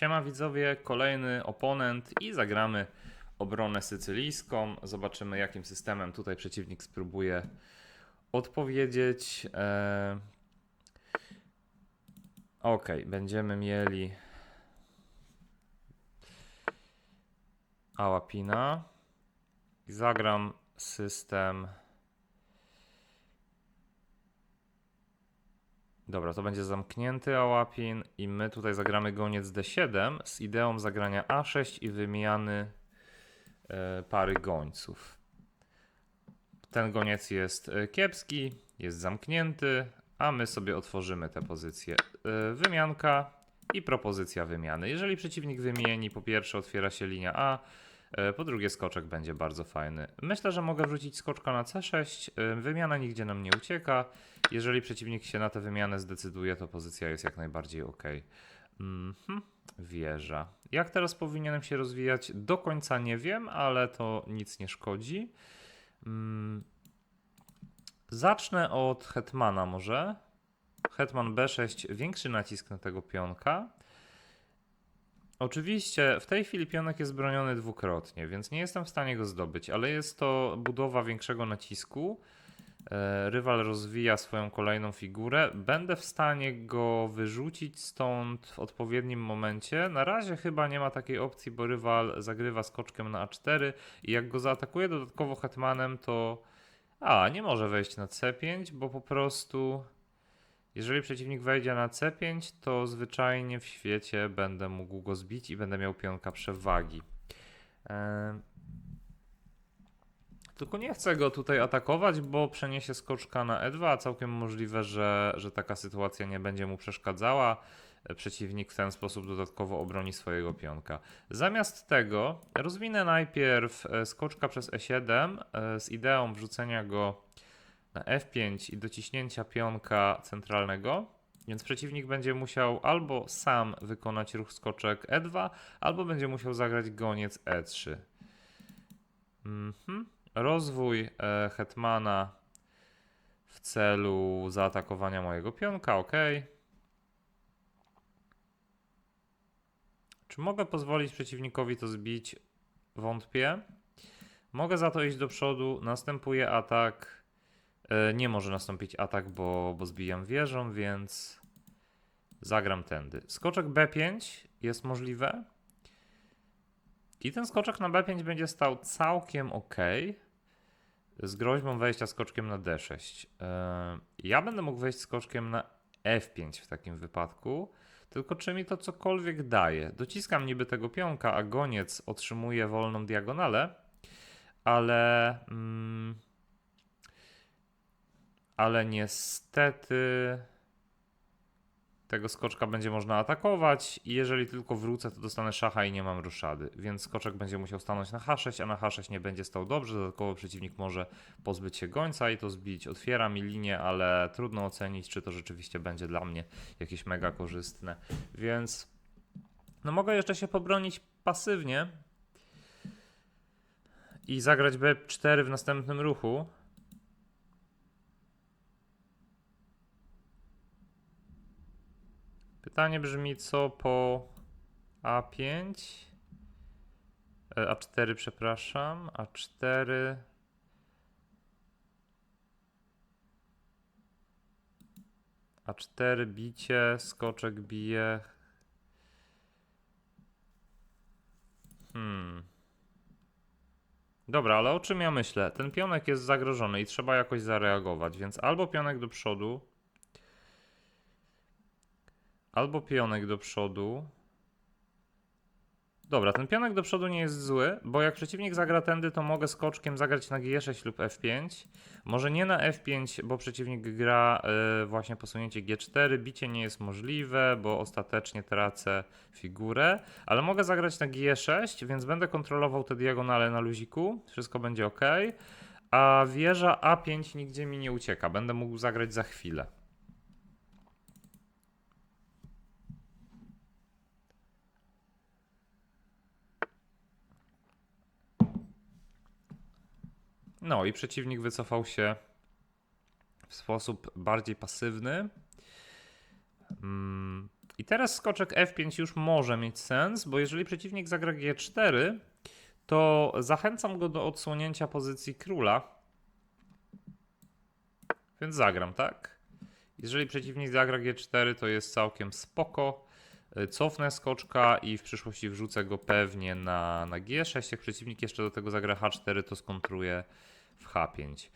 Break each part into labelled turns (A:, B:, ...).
A: Siema widzowie, kolejny oponent i zagramy obronę sycylijską. Zobaczymy jakim systemem tutaj przeciwnik spróbuje odpowiedzieć. E... Ok, będziemy mieli Ałapina zagram system. Dobra, to będzie zamknięty Ałapin i my tutaj zagramy goniec D7 z ideą zagrania A6 i wymiany e, pary gońców. Ten goniec jest e, kiepski, jest zamknięty, a my sobie otworzymy tę pozycję. E, wymianka i propozycja wymiany. Jeżeli przeciwnik wymieni, po pierwsze otwiera się linia A, po drugie skoczek będzie bardzo fajny. Myślę, że mogę wrzucić skoczka na C6, e, wymiana nigdzie nam nie ucieka. Jeżeli przeciwnik się na tę wymianę zdecyduje, to pozycja jest jak najbardziej ok. Mhm. Wieża. Jak teraz powinienem się rozwijać? Do końca nie wiem, ale to nic nie szkodzi. Mm. Zacznę od hetmana może. Hetman B6, większy nacisk na tego pionka. Oczywiście w tej chwili pionek jest broniony dwukrotnie, więc nie jestem w stanie go zdobyć, ale jest to budowa większego nacisku. E, Rywal rozwija swoją kolejną figurę. Będę w stanie go wyrzucić stąd w odpowiednim momencie. Na razie chyba nie ma takiej opcji, bo rywal zagrywa skoczkiem na A4 i jak go zaatakuje dodatkowo hetmanem, to a, nie może wejść na C5, bo po prostu jeżeli przeciwnik wejdzie na C5, to zwyczajnie w świecie będę mógł go zbić i będę miał pionka przewagi. Tylko nie chcę go tutaj atakować, bo przeniesie skoczka na E2, a całkiem możliwe, że, że taka sytuacja nie będzie mu przeszkadzała. E, Przeciwnik w ten sposób dodatkowo obroni swojego pionka. Zamiast tego rozwinę najpierw e, skoczka przez E7 e, z ideą wrzucenia go na F5 i dociśnięcia pionka centralnego. Więc przeciwnik będzie musiał albo sam wykonać ruch skoczek E2, albo będzie musiał zagrać goniec E3. Mhm. Rozwój e, hetmana w celu zaatakowania mojego pionka, ok. Czy mogę pozwolić przeciwnikowi to zbić? Wątpię. Mogę za to iść do przodu. Następuje atak. E, Nie może nastąpić atak, bo, bo zbijam wieżą, więc zagram tędy. Skoczek B5 jest możliwe. I ten skoczek na B5 będzie stał całkiem ok. Z groźbą wejścia skoczkiem na D6. E, Ja będę mógł wejść skoczkiem na F5 w takim wypadku. Tylko czy mi to cokolwiek daje? Dociskam niby tego pionka, a goniec otrzymuje wolną diagonalę, ale. Mm, ale niestety tego skoczka będzie można atakować. I jeżeli tylko wrócę, to dostanę szacha i nie mam ruszady, więc skoczek będzie musiał stanąć na H6, a na H6 nie będzie stał dobrze, dodatkowo przeciwnik może pozbyć się gońca i to zbić. Otwiera mi linię, ale trudno ocenić, czy to rzeczywiście będzie dla mnie jakieś mega korzystne, więc no mogę jeszcze się pobronić pasywnie i zagrać B4 w następnym ruchu, Pytanie brzmi, co po A5? E, A4, przepraszam. A4. A4 bicie, skoczek bije. Hmm. Dobra, ale o czym ja myślę? Ten pionek jest zagrożony i trzeba jakoś zareagować, więc albo pionek do przodu, Albo pionek do przodu. Dobra, ten pionek do przodu nie jest zły, bo jak przeciwnik zagra tędy, to mogę skoczkiem zagrać na G6 lub F5. Może nie na F5, bo przeciwnik gra y, właśnie posunięcie G4. Bicie nie jest możliwe, bo ostatecznie tracę figurę. Ale mogę zagrać na G6, więc będę kontrolował te diagonale na luziku. Wszystko będzie ok. A wieża A5 nigdzie mi nie ucieka. Będę mógł zagrać za chwilę. No i przeciwnik wycofał się w sposób bardziej pasywny. Mm, I teraz skoczek F5 już może mieć sens, bo jeżeli przeciwnik zagra G4, to zachęcam go do odsłonięcia pozycji króla. Więc zagram, tak? Jeżeli przeciwnik zagra G4, to jest całkiem spoko. Y, Cofnę skoczka i w przyszłości wrzucę go pewnie na, na G6. Jak przeciwnik jeszcze do tego zagra H4, to skontruję w H5.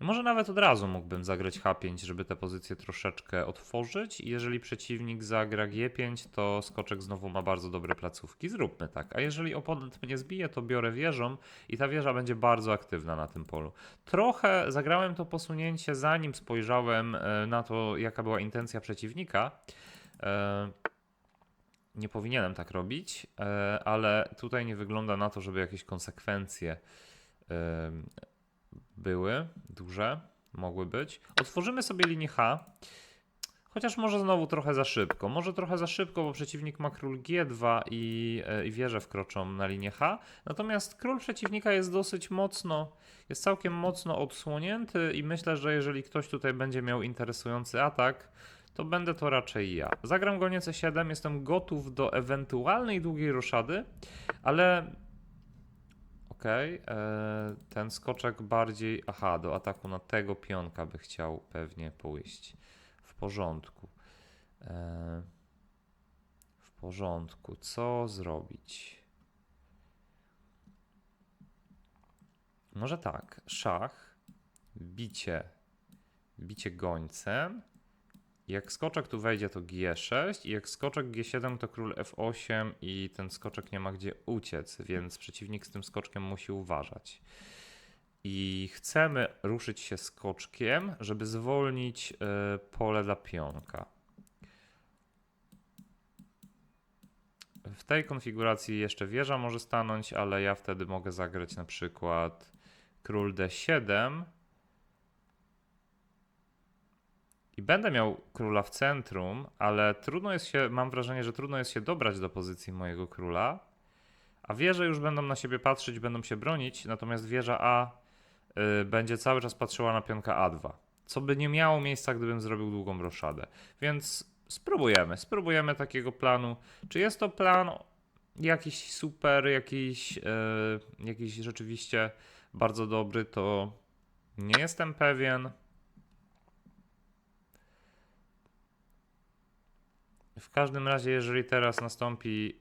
A: Może nawet od razu mógłbym zagrać H5, żeby tę pozycję troszeczkę otworzyć. Jeżeli przeciwnik zagra G5, to skoczek znowu ma bardzo dobre placówki. Zróbmy tak. A jeżeli oponent mnie zbije, to biorę wieżą i ta wieża będzie bardzo aktywna na tym polu. Trochę zagrałem to posunięcie, zanim spojrzałem e, na to, jaka była intencja przeciwnika. E, Nie powinienem tak robić, e, ale tutaj nie wygląda na to, żeby jakieś konsekwencje były duże, mogły być. Otworzymy sobie linię H. Chociaż może znowu trochę za szybko. Może trochę za szybko, bo przeciwnik ma król G2 i, e, i wieże wkroczą na linię H. Natomiast król przeciwnika jest dosyć mocno, jest całkiem mocno odsłonięty i myślę, że jeżeli ktoś tutaj będzie miał interesujący atak, to będę to raczej ja. Zagram goniec E7, jestem gotów do ewentualnej długiej roszady, ale Okej, e, ten skoczek bardziej. Aha, do ataku na tego pionka by chciał pewnie pójść. W porządku. E, w porządku. Co zrobić? Może tak. Szach, bicie, bicie gońcem. Jak skoczek tu wejdzie, to G6, i jak skoczek G7, to król F8, i ten skoczek nie ma gdzie uciec, więc przeciwnik z tym skoczkiem musi uważać. I chcemy ruszyć się skoczkiem, żeby zwolnić y, pole dla pionka. W tej konfiguracji jeszcze wieża może stanąć, ale ja wtedy mogę zagrać na przykład król D7 i będę miał króla w centrum, ale trudno jest się, mam wrażenie, że trudno jest się dobrać do pozycji mojego króla, a wieże już będą na siebie patrzeć, będą się bronić, natomiast wieża A y, będzie cały czas patrzyła na pionka A2, co by nie miało miejsca, gdybym zrobił długą roszadę. Więc spróbujemy, spróbujemy takiego planu. Czy jest to plan jakiś super, jakiś, y, jakiś rzeczywiście bardzo dobry, to nie jestem pewien. W każdym razie, jeżeli teraz nastąpi.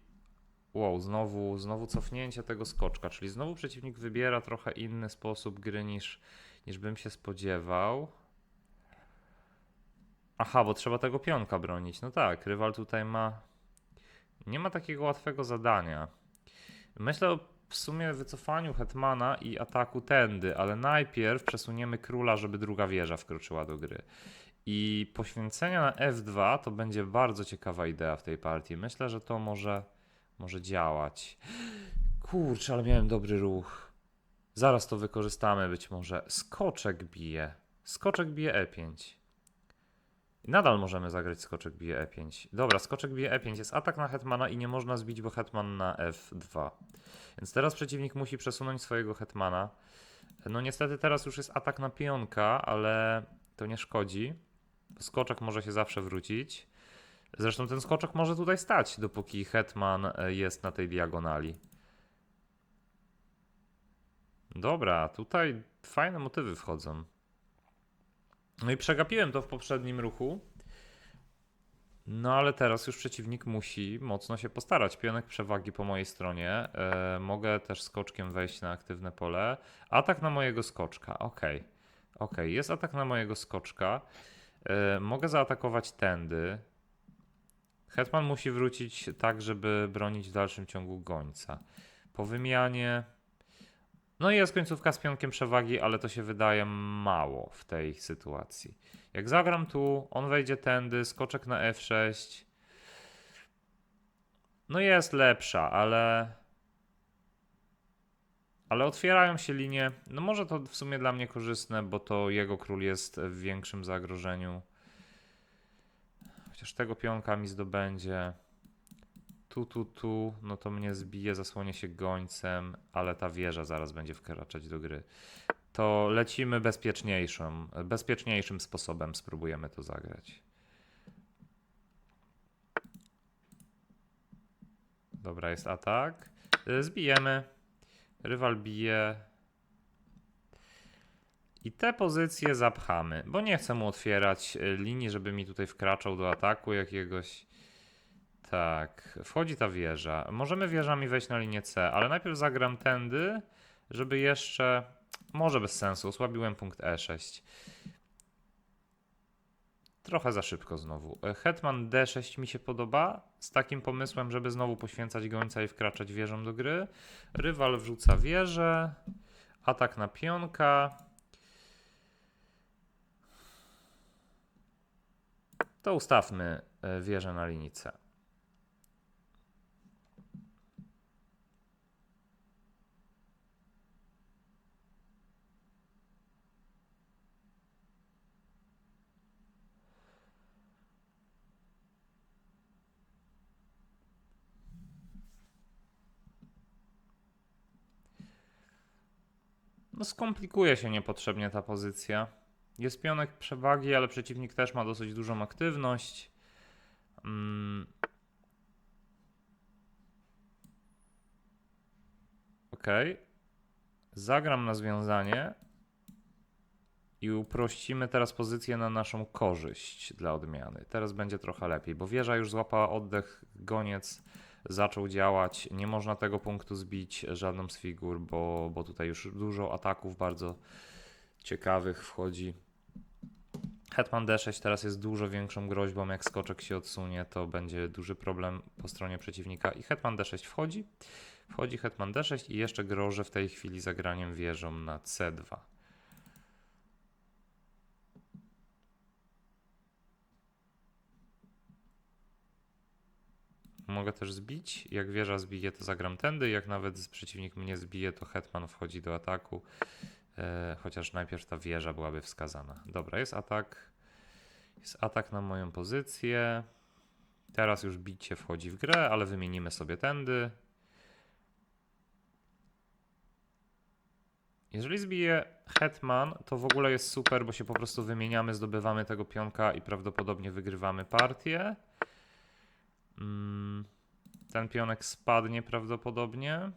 A: Wow, znowu, znowu cofnięcie tego skoczka, czyli znowu przeciwnik wybiera trochę inny sposób gry niż, niż bym się spodziewał. Aha, bo trzeba tego pionka bronić. No tak, rywal tutaj ma. Nie ma takiego łatwego zadania. Myślę o w sumie wycofaniu hetmana i ataku tędy, ale najpierw przesuniemy króla, żeby druga wieża wkroczyła do gry. I poświęcenia na F2 to będzie bardzo ciekawa idea w tej partii. Myślę, że to może, może działać. Kurczę, ale miałem dobry ruch. Zaraz to wykorzystamy być może. Skoczek bije. Skoczek bije E5. I nadal możemy zagrać skoczek bije E5. Dobra, skoczek bije E5. Jest atak na hetmana i nie można zbić, bo hetman na F2. Więc teraz przeciwnik musi przesunąć swojego hetmana. No niestety teraz już jest atak na pionka, ale to nie szkodzi. Skoczek może się zawsze wrócić. Zresztą ten skoczek może tutaj stać, dopóki hetman e, jest na tej diagonali. Dobra, tutaj fajne motywy wchodzą. No i przegapiłem to w poprzednim ruchu. No ale teraz już przeciwnik musi mocno się postarać. Pionek przewagi po mojej stronie. E, mogę też skoczkiem wejść na aktywne pole. Atak na mojego skoczka. Ok. Ok, jest atak na mojego skoczka. E, mogę zaatakować tędy. Hetman musi wrócić tak, żeby bronić w dalszym ciągu gońca. Po wymianie. No i jest końcówka z pionkiem przewagi, ale to się wydaje mało w tej sytuacji. Jak zagram tu, on wejdzie tędy, skoczek na F6. No jest lepsza, ale. Ale otwierają się linie. No może to w sumie dla mnie korzystne, bo to jego król jest w większym zagrożeniu. Chociaż tego pionka mi zdobędzie. Tu, tu, tu, no to mnie zbije, zasłonię się gońcem, ale ta wieża zaraz będzie wkraczać do gry. To lecimy bezpieczniejszym, bezpieczniejszym sposobem, spróbujemy to zagrać. Dobra, jest atak. Zbijemy. Rywal bije. I te pozycje zapchamy, bo nie chcę mu otwierać y, linii, żeby mi tutaj wkraczał do ataku jakiegoś. Tak, wchodzi ta wieża. Możemy wieżami wejść na linię C, ale najpierw zagram tędy, żeby jeszcze. Może bez sensu, osłabiłem punkt E6. Trochę za szybko znowu. E, Hetman D6 mi się podoba, z takim pomysłem, żeby znowu poświęcać gońca i wkraczać wieżą do gry. Rywal wrzuca wieżę, atak na pionka. To ustawmy e, wieżę na linii C. No skomplikuje się niepotrzebnie ta pozycja. Jest pionek przewagi, ale przeciwnik też ma dosyć dużą aktywność. Mm. Ok. Zagram na związanie i uprościmy teraz pozycję na naszą korzyść dla odmiany. Teraz będzie trochę lepiej, bo wieża już złapała oddech, goniec zaczął działać. Nie można tego punktu zbić żadną z figur, bo, bo tutaj już dużo ataków bardzo ciekawych wchodzi. Hetman D6 teraz jest dużo większą groźbą. Jak skoczek się odsunie, to będzie duży problem po stronie przeciwnika. I Hetman D6 wchodzi. Wchodzi Hetman D6 i jeszcze grożę w tej chwili zagraniem wieżą na C2. Mogę też zbić. Jak wieża zbije, to zagram tędy. Jak nawet przeciwnik mnie zbije, to hetman wchodzi do ataku. E, chociaż najpierw ta wieża byłaby wskazana. Dobra, jest atak. Jest atak na moją pozycję. Teraz już bicie wchodzi w grę, ale wymienimy sobie tędy. Jeżeli zbije hetman, to w ogóle jest super, bo się po prostu wymieniamy, zdobywamy tego pionka i prawdopodobnie wygrywamy partię. Mm, Ten pionek spadnie prawdopodobnie.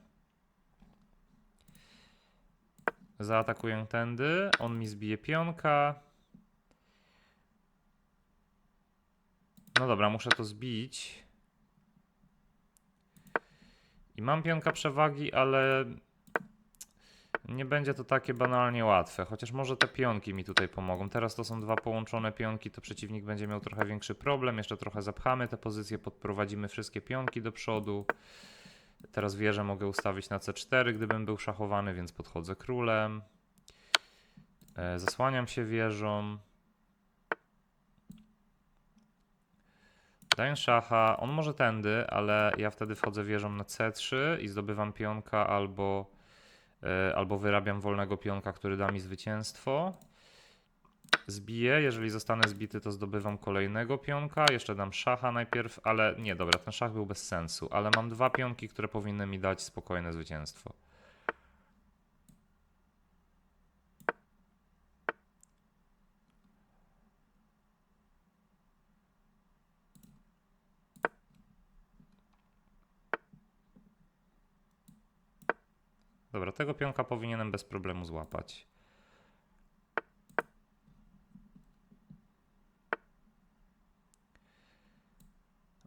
A: Zaatakuję tędy. On mi zbije pionka. No dobra, muszę to zbić. I mam pionka przewagi, ale nie będzie to takie banalnie łatwe. Chociaż może te pionki mi tutaj pomogą. Teraz to są dwa połączone pionki, to przeciwnik będzie miał trochę większy problem. Jeszcze trochę zapchamy te pozycje, podprowadzimy wszystkie pionki do przodu. Teraz wieżę mogę ustawić na C4, gdybym był szachowany, więc podchodzę królem. E, Zasłaniam się wieżą. Daję szacha. On może tędy, ale ja wtedy wchodzę wieżą na C3 i zdobywam pionka albo, albo wyrabiam wolnego pionka, który da mi zwycięstwo. Zbiję, jeżeli zostanę zbity, to zdobywam kolejnego pionka. Jeszcze dam szacha najpierw, ale nie, dobra, ten szach był bez sensu, ale mam dwa pionki, które powinny mi dać spokojne zwycięstwo. Dobra, tego pionka powinienem bez problemu złapać.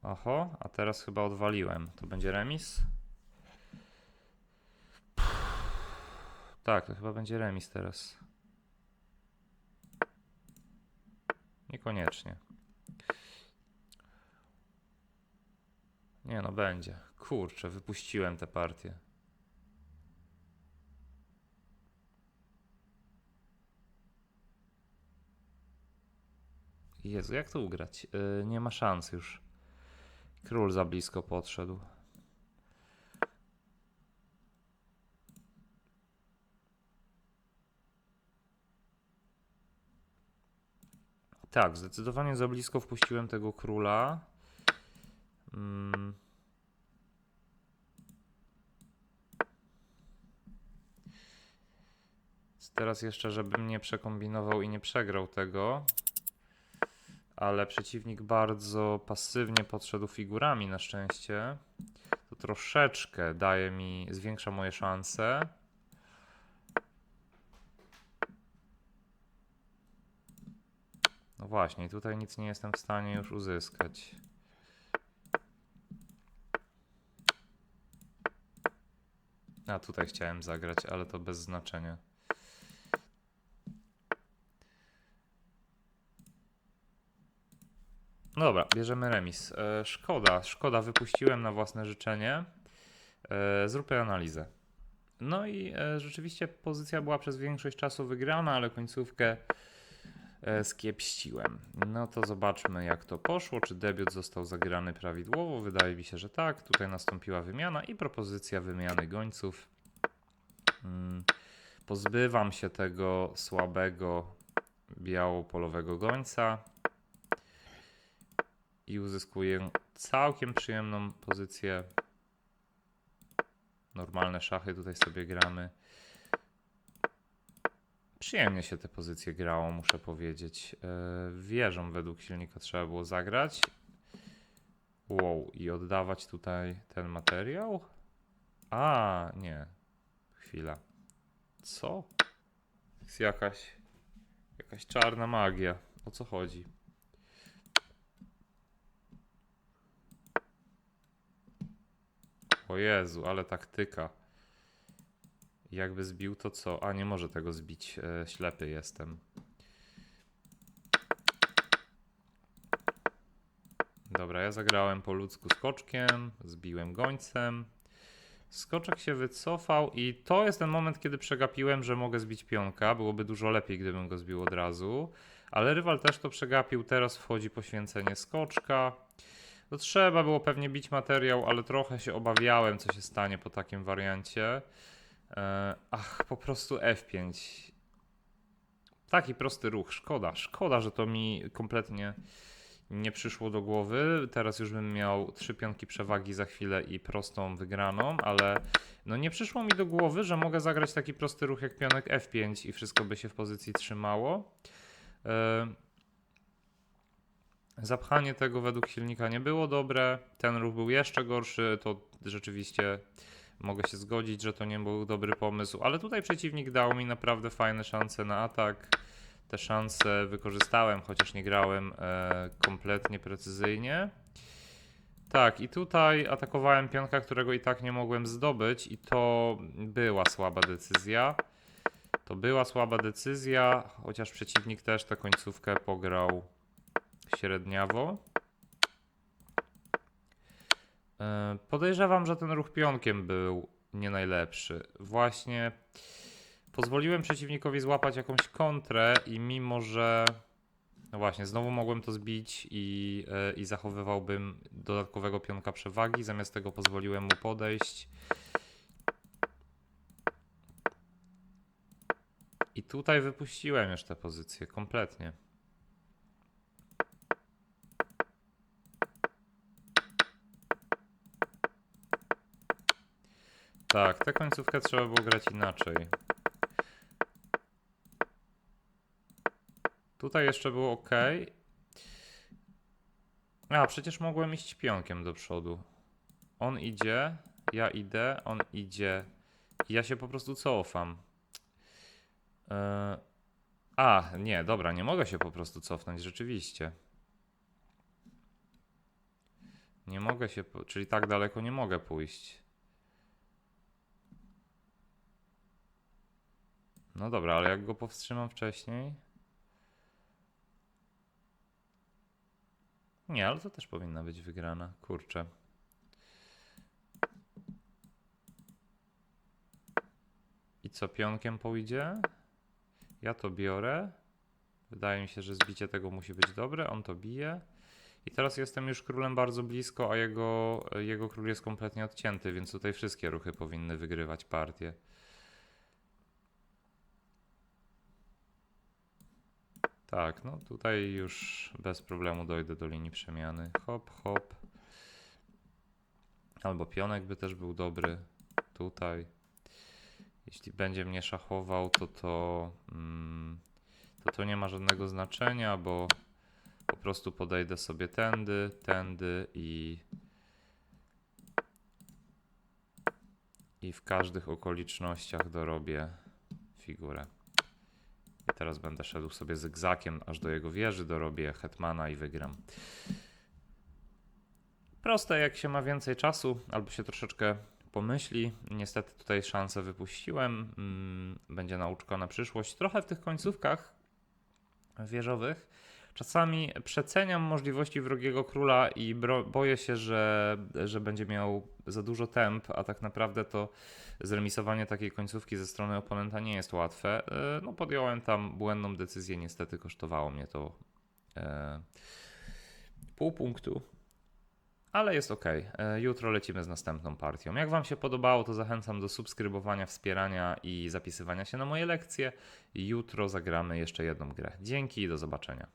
A: Oho, a teraz chyba odwaliłem. To będzie remis? Tak, to chyba będzie remis teraz. Niekoniecznie. Nie no, będzie. Kurczę, wypuściłem tę partię. Jezu, jak to ugrać? Yy, nie ma szans już. Król za blisko podszedł. Tak, zdecydowanie za blisko wpuściłem tego króla. Mm. Teraz jeszcze, żebym nie przekombinował i nie przegrał tego. Ale przeciwnik bardzo pasywnie podszedł figurami na szczęście. to troszeczkę daje mi, zwiększa moje szanse. No właśnie, tutaj nic nie jestem w stanie już uzyskać. A tutaj chciałem zagrać, ale to bez znaczenia. Dobra, bierzemy remis. E, szkoda, szkoda, wypuściłem na własne życzenie. E, zróbmy analizę. No i e, rzeczywiście pozycja była przez większość czasu wygrana, ale końcówkę skiepściłem. No to zobaczmy jak to poszło, czy debiut został zagrany prawidłowo. Wydaje mi się, że tak. Tutaj nastąpiła wymiana i propozycja wymiany gońców. Mm, Pozbywam się tego słabego białopolowego gońca i uzyskuję całkiem przyjemną pozycję. Normalne szachy tutaj sobie gramy. Przyjemnie się te pozycje grało, muszę powiedzieć. Yy, wieżą według silnika trzeba było zagrać. Wow, i oddawać tutaj ten materiał? A, nie. Chwila. Co? Jest jakaś, jakaś czarna magia. O co chodzi? O Jezu, ale taktyka. Jakby zbił to co? A nie może tego zbić. E, ślepy jestem. Dobra, ja zagrałem po ludzku skoczkiem, zbiłem gońcem. Skoczek się wycofał i to jest ten moment, kiedy przegapiłem, że mogę zbić pionka. Byłoby dużo lepiej, gdybym go zbił od razu. Ale rywal też to przegapił. Teraz wchodzi poświęcenie skoczka. To trzeba było pewnie bić materiał, ale trochę się obawiałem, co się stanie po takim wariancie. E, ach, po prostu F5. Taki prosty ruch. Szkoda, szkoda, że to mi kompletnie nie przyszło do głowy. Teraz już bym miał trzy pionki przewagi za chwilę i prostą wygraną, ale no nie przyszło mi do głowy, że mogę zagrać taki prosty ruch jak pionek F5 i wszystko by się w pozycji trzymało. E, Zapchanie tego według silnika nie było dobre. Ten ruch był jeszcze gorszy. To rzeczywiście mogę się zgodzić, że to nie był dobry pomysł, ale tutaj przeciwnik dał mi naprawdę fajne szanse na atak. Te szanse wykorzystałem, chociaż nie grałem e, kompletnie precyzyjnie. Tak, i tutaj atakowałem pionka, którego i tak nie mogłem zdobyć, i to była słaba decyzja. To była słaba decyzja, chociaż przeciwnik też tę końcówkę pograł średniawo. E, Podejrzewam, że ten ruch pionkiem był nie najlepszy. Właśnie pozwoliłem przeciwnikowi złapać jakąś kontrę i mimo, że no właśnie, znowu mogłem to zbić i, e, i zachowywałbym dodatkowego pionka przewagi, zamiast tego pozwoliłem mu podejść. I tutaj wypuściłem już tę pozycję kompletnie. Tak, tę końcówkę trzeba było grać inaczej. Tutaj jeszcze było ok. A, przecież mogłem iść pionkiem do przodu. On idzie, ja idę, on idzie. Ja się po prostu cofam. Yy, A, nie, dobra, nie mogę się po prostu cofnąć, rzeczywiście. Nie mogę się, czyli tak daleko nie mogę pójść. No dobra, ale jak go powstrzymam wcześniej? Nie, ale to też powinna być wygrana. Kurczę. I co, pionkiem pójdzie? Ja to biorę. Wydaje mi się, że zbicie tego musi być dobre. On to bije. I teraz jestem już królem bardzo blisko, a jego, jego król jest kompletnie odcięty, więc tutaj wszystkie ruchy powinny wygrywać partię. Tak, no tutaj już bez problemu dojdę do linii przemiany. Hop, hop. Albo pionek by też był dobry tutaj. Jeśli będzie mnie szachował, to to, mm, to to nie ma żadnego znaczenia, bo po prostu podejdę sobie tędy, tędy i i w każdych okolicznościach dorobię figurę. Teraz będę szedł sobie zygzakiem aż do jego wieży, dorobię hetmana i wygram. Proste, jak się ma więcej czasu, albo się troszeczkę pomyśli. Niestety tutaj szansę wypuściłem. Mm, Będzie nauczka na przyszłość. Trochę w tych końcówkach wieżowych czasami przeceniam możliwości wrogiego króla i boję się, że, że będzie miał za dużo temp, a tak naprawdę to zremisowanie takiej końcówki ze strony oponenta nie jest łatwe. E, No podjąłem tam błędną decyzję, niestety kosztowało mnie to e, pół punktu. Ale jest ok. Jutro lecimy z następną partią. Jak Wam się podobało, to zachęcam do subskrybowania, wspierania i zapisywania się na moje lekcje. Jutro zagramy jeszcze jedną grę. Dzięki i do zobaczenia.